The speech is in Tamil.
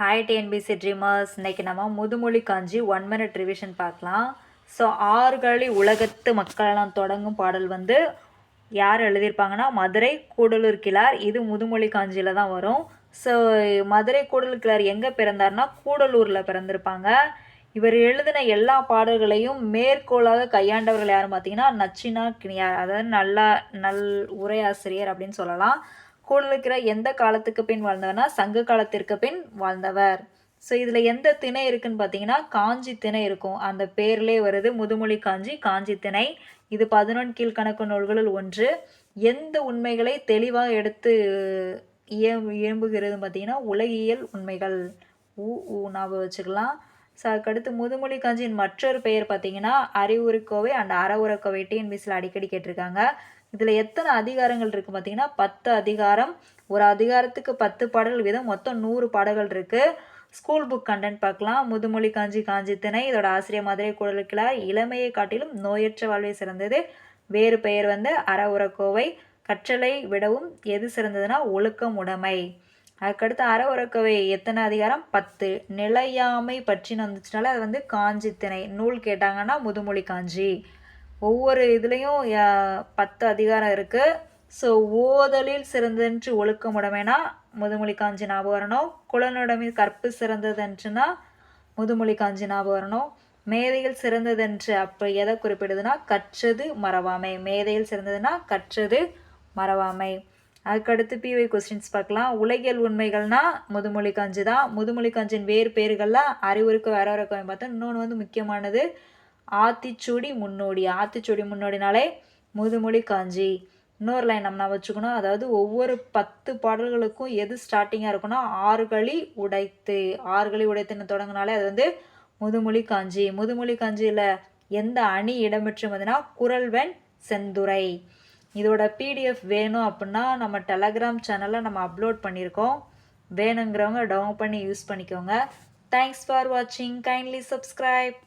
ஹாய் டிஎன்பிசி ட்ரீமர்ஸ் இன்னைக்கு நம்ம Muthumozhi Kanchi one minute revision பார்க்கலாம். ஸோ ஆறுகளி உலகத்து மக்களெல்லாம் தொடங்கும் பாடல் வந்து யார் எழுதியிருப்பாங்கன்னா மதுரை கூடலூர் கிளார். இது முதுமொழி காஞ்சியில் தான் வரும். ஸோ மதுரை கூடலூர் கிளார் எங்கே பிறந்தார்னா கூடலூரில் பிறந்திருப்பாங்க. இவர் எழுதின எல்லா பாடல்களையும் மேற்கோளாக கையாண்டவர்கள் யாரும் பார்த்தீங்கன்னா நச்சினா கிணியார். அதாவது நல்லா நல் உரையாசிரியர் அப்படின்னு சொல்லலாம். கூட இருக்கிற எந்த காலத்துக்கு பின் வாழ்ந்தவர்னா சங்க காலத்திற்கு பின் வாழ்ந்தவர். ஸோ இதில் எந்த திணை இருக்குன்னு பார்த்தீங்கன்னா காஞ்சி திணை இருக்கும். அந்த பேர்லேயே வருது முதுமொழி காஞ்சி காஞ்சி திணை. இது பதினொன்று கீழ்கணக்கு நூல்களில் ஒன்று. எந்த உண்மைகளை தெளிவாக எடுத்து இயம் இயம்புகிறதுன்னு பார்த்தீங்கன்னா உலகியல் உண்மைகள். ஊ ஊ ஞாபகம் வச்சுக்கலாம். ஸோ அதுக்கடுத்து முதுமொழி காஞ்சியின் மற்றொரு பெயர் பார்த்தீங்கன்னா அறிவுரைக்கோவை அண்ட் அறவுரைக்கோவை டிஎன்பிசியில் அடிக்கடி கேட்டிருக்காங்க. இதில் எத்தனை அதிகாரங்கள் இருக்குது பார்த்தீங்கன்னா பத்து அதிகாரம் ஒரு அதிகாரத்துக்கு பத்து பாடல்கள் வீதம் மொத்தம் நூறு பாடல்கள் இருக்குது ஸ்கூல் புக் கண்டென்ட் பார்க்கலாம். முதுமொழி காஞ்சி காஞ்சி திணை இதோட ஆசிரியர் மதுரை குடலுக்கிழார் இளமையை காட்டிலும் நோயற்ற வாழ்வை சிறந்தது. வேறு பெயர் வந்து அறவுரக்கோவை கற்றலை விடவும் எது சிறந்ததுன்னா ஒழுக்கம் உடைமை. அதுக்கடுத்து அற எத்தனை அதிகாரம்? பத்து. நிலையாமை பற்றின்னு வந்துச்சுனால அது வந்து காஞ்சி திணை. நூல் கேட்டாங்கன்னா முதுமொழி காஞ்சி. ஒவ்வொரு இதுலேயும் பத்து அதிகாரம் இருக்குது ஸோ ஓதலில் சிறந்தன்று ஒழுக்கம் உடைமைனா முதுமொழி காஞ்சி ஞாபகம் வரணும். குலனுடைமை கற்பு சிறந்ததென்றுன்னா முதுமொழி காஞ்சி ஞாபகம் வரணும். மேதையில் சிறந்ததென்று அப்போ எதை குறிப்பிடுதுன்னா? கற்றது மறவாமை. மேதையில் சிறந்ததுன்னா கற்றது மறவாமை. அதுக்கடுத்து பிவை கொஸ்டின்ஸ் பார்க்கலாம். உலகியல் உண்மைகள்னா முதுமொழி காஞ்சி தான். முதுமொழி காஞ்சின் வேறு பேர்கள்லாம் அறிவுருக்கு வேற வேற பார்த்தா இன்னொன்று வந்து முக்கியமானது ஆத்திச்சூடி முன்னோடி. ஆத்திச்சூடி முன்னோடினாலே முதுமொழி காஞ்சி. இன்னொரு லைன் நம்ம நான் வச்சுக்கணும். அதாவது ஒவ்வொரு பத்து பாடல்களுக்கும் எது ஸ்டார்டிங்காக இருக்குன்னா ஆறுகளி உடைத்து. ஆறுகளி உடைத்துன்னு தொடங்கினாலே அது வந்து முதுமொழி காஞ்சி. முதுமொழி காஞ்சியில் எந்த அணி இடம்பெற்று குரல்வெண் செந்துரை இதோட பிடிஎஃப் வேணும் அப்படின்னா நம்ம டெலகிராம் சேனலில் நம்ம அப்லோட் பண்ணியிருக்கோம். வேணுங்கிறவங்க டவுன் பண்ணி யூஸ் பண்ணிக்கோங்க. தேங்க்ஸ் ஃபார் வாட்சிங் கைண்ட்லி சப்ஸ்கிரைப்